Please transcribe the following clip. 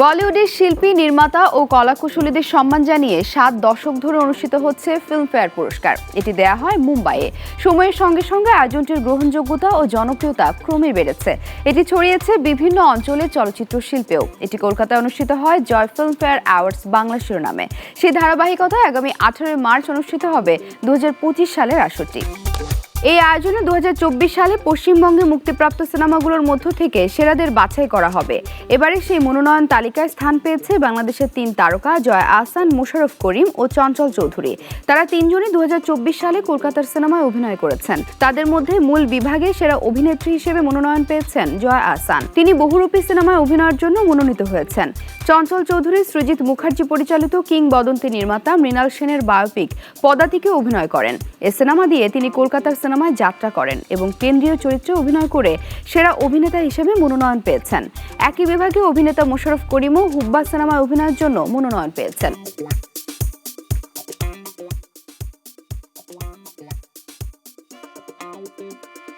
বলিউডের শিল্পী, নির্মাতা ও কলাকুশলীদের সম্মান জানিয়ে সাত দশক ধরে অনুষ্ঠিত হচ্ছে ফিল্মফেয়ার পুরস্কার। এটি দেয়া হয় মুম্বাইয়ে। সময়ের সঙ্গে সঙ্গে আয়োজনটির গ্রহণযোগ্যতা ও জনপ্রিয়তা ক্রমে বেড়েছে। এটি ছড়িয়েছে বিভিন্ন অঞ্চলে চলচ্চিত্র শিল্পেও। এটি কলকাতায় অনুষ্ঠিত হয় জয় ফিল্মফেয়ার অ্যাওয়ার্ডস বাংলা শিরোনামে। সেই ধারাবাহিকতায় আগামী আঠারোই মার্চ অনুষ্ঠিত হবে দু হাজার পঁচিশ সালের আসরটি। এই আয়োজনে দু হাজার চব্বিশ সালে পশ্চিমবঙ্গে মুক্তিপ্রাপ্ত সিনেমাগুলোর মধ্য থেকে সেরাদের বাছাই করা হবে। এবারে সেই মনোনয়ন তালিকায় স্থান পেয়েছে বাংলাদেশের তিন তারকা জয় আহসান, মোশাররফ করিম ও চঞ্চল চৌধুরী। তারা তিনজনই দু সালে কলকাতার সিনেমায় অভিনয় করেছেন। তাদের মধ্যে মূল বিভাগে সেরা অভিনেত্রী হিসেবে মনোনয়ন পেয়েছেন জয় আহসান। তিনি বহুরূপী সিনেমায় অভিনয়ের জন্য মনোনীত হয়েছেন। চঞ্চল চৌধুরী, সৃজিত মুখার্জি পরিচালিত কিংবদন্তি নির্মাতা মৃণাল সেনের বায়োপিক পদাতিকে অভিনয় করেন। এ সিনেমা দিয়ে তিনি কলকাতার সিনেমায় যাত্রা করেন এবং কেন্দ্রীয় চরিত্রে অভিনয় করে সেরা অভিনেতা হিসেবে মনোনয়ন পেয়েছেন একই বিভাগে অভিনেতা মোশারফ করিমও হুব্বা সিনেমায় অভিনয়ের জন্য মনোনয়ন পেয়েছেন